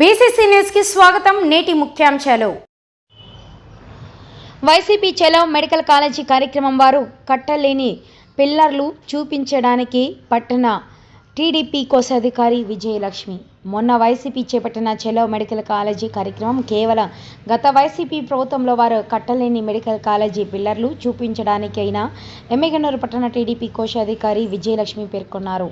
BCC న్యూస్కి స్వాగతం నేటి ముఖ్యాంశాలు. వైసీపీ చలో మెడికల్ కాలేజీ కార్యక్రమం వారు కట్టలేని పిల్లర్లు చూపించడానికి పట్టణ టీడీపీ కోశాధికారి విజయలక్ష్మి. మొన్న వైసీపీ చేపట్టిన చెలో మెడికల్ కాలేజీ కార్యక్రమం కేవలం గత వైసీపీ ప్రభుత్వంలో వారు కట్టలేని మెడికల్ కాలేజీ పిల్లర్లు చూపించడానికైనా ఎమ్మెగనూరు పట్టణ టీడీపీ కోశాధికారి విజయలక్ష్మి పేర్కొన్నారు.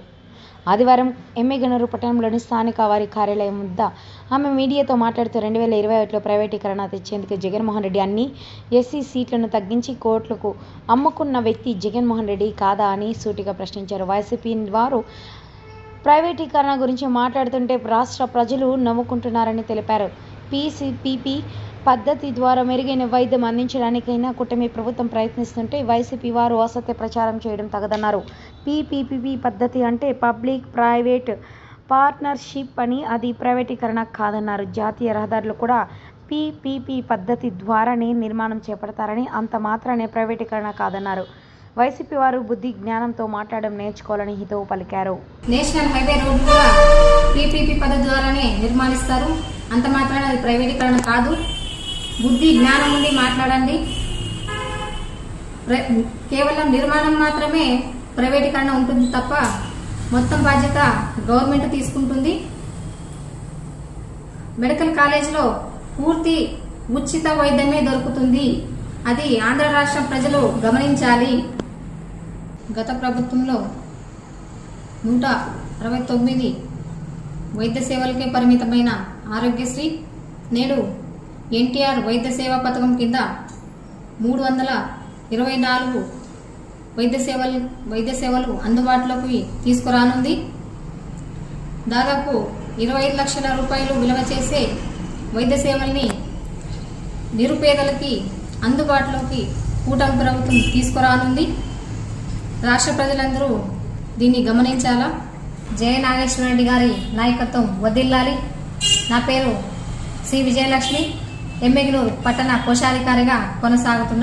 ఆదివారం ఎమ్మెగనూరు పట్టణంలోని స్థానిక వారి కార్యాలయం వద్ద ఆమె మీడియాతో మాట్లాడుతూ రెండు వేల ఇరవై ఒకటిలో ప్రైవేటీకరణ తెచ్చేందుకు జగన్మోహన్ రెడ్డి అన్ని ఎస్సీ సీట్లను తగ్గించి కోట్లకు అమ్ముకున్న వ్యక్తి జగన్మోహన్ రెడ్డి కాదా అని సూటిగా ప్రశ్నించారు. వైసీపీ వారు ప్రైవేటీకరణ గురించి మాట్లాడుతుంటే రాష్ట్ర ప్రజలు నవ్వుకుంటున్నారని తెలిపారు. పీసీపీపీ పద్ధతి ద్వారా మెరుగైన వైద్యం అందించడానికైనా కూటమి ప్రభుత్వం ప్రయత్నిస్తుంటే వైసీపీ వారు అసత్య ప్రచారం చేయడం తగదన్నారు. పీపీపీపీ పద్ధతి అంటే పబ్లిక్ ప్రైవేట్ పార్ట్నర్షిప్ అని అది ప్రైవేటీకరణ కాదన్నారు. జాతీయ రహదారులు కూడా పీపీపీ పద్ధతి ద్వారానే నిర్మాణం చేపడతారని అంత మాత్రానే ప్రైవేటీకరణ కాదన్నారు. వైసీపీ వారు బుద్ధి జ్ఞానంతో మాట్లాడడం నేర్చుకోవాలని హితవు పలికారు. నేషనల్ హైవే రోడ్డు కూడా పీపీపీ పద్ధతి ద్వారానే నిర్మాణిస్తారు. అంత మాత్రాన అది ప్రైవేటీకరణ కాదు. బుద్ధి జ్ఞానం ఉండి మాట్లాడండి. ప్ర- కేవలం నిర్మాణం మాత్రమే ప్రైవేటీకరణ ఉంటుంది తప్ప మొత్తం బాధ్యత గవర్నమెంట్ తీసుకుంటుంది. మెడికల్ కాలేజీలో పూర్తి ఉచిత వైద్యమే దొరుకుతుంది. అది ఆంధ్ర రాష్ట్ర ప్రజలు గమనించాలి. గత ప్రభుత్వంలో నూట అరవై తొమ్మిది వైద్య సేవలకే పరిమితమైన ఆరోగ్యశ్రీ. నేడు ఎన్టీఆర్ వైద్య సేవా పథకం కింద మూడు వందల ఇరవై నాలుగు వైద్య సేవలు వైద్య సేవలు అందుబాటులోకి తీసుకురానుంది. దాదాపు ఇరవై ఐదు లక్షల రూపాయలు విలువ చేసే వైద్య సేవల్ని నిరుపేదలకి అందుబాటులోకి కూటమి ప్రభుత్వం తీసుకురానుంది. రాష్ట్ర ప్రజలందరూ దీన్ని గమనించాలా? జయ నాగేశ్వర రెడ్డి గారి నాయకత్వం వదిల్లాలి నా పేరు సి. విజయలక్ష్మి. ఎమ్మెగినూరు పట్టణ కోశాధికారిగా కొనసాగుతున్నా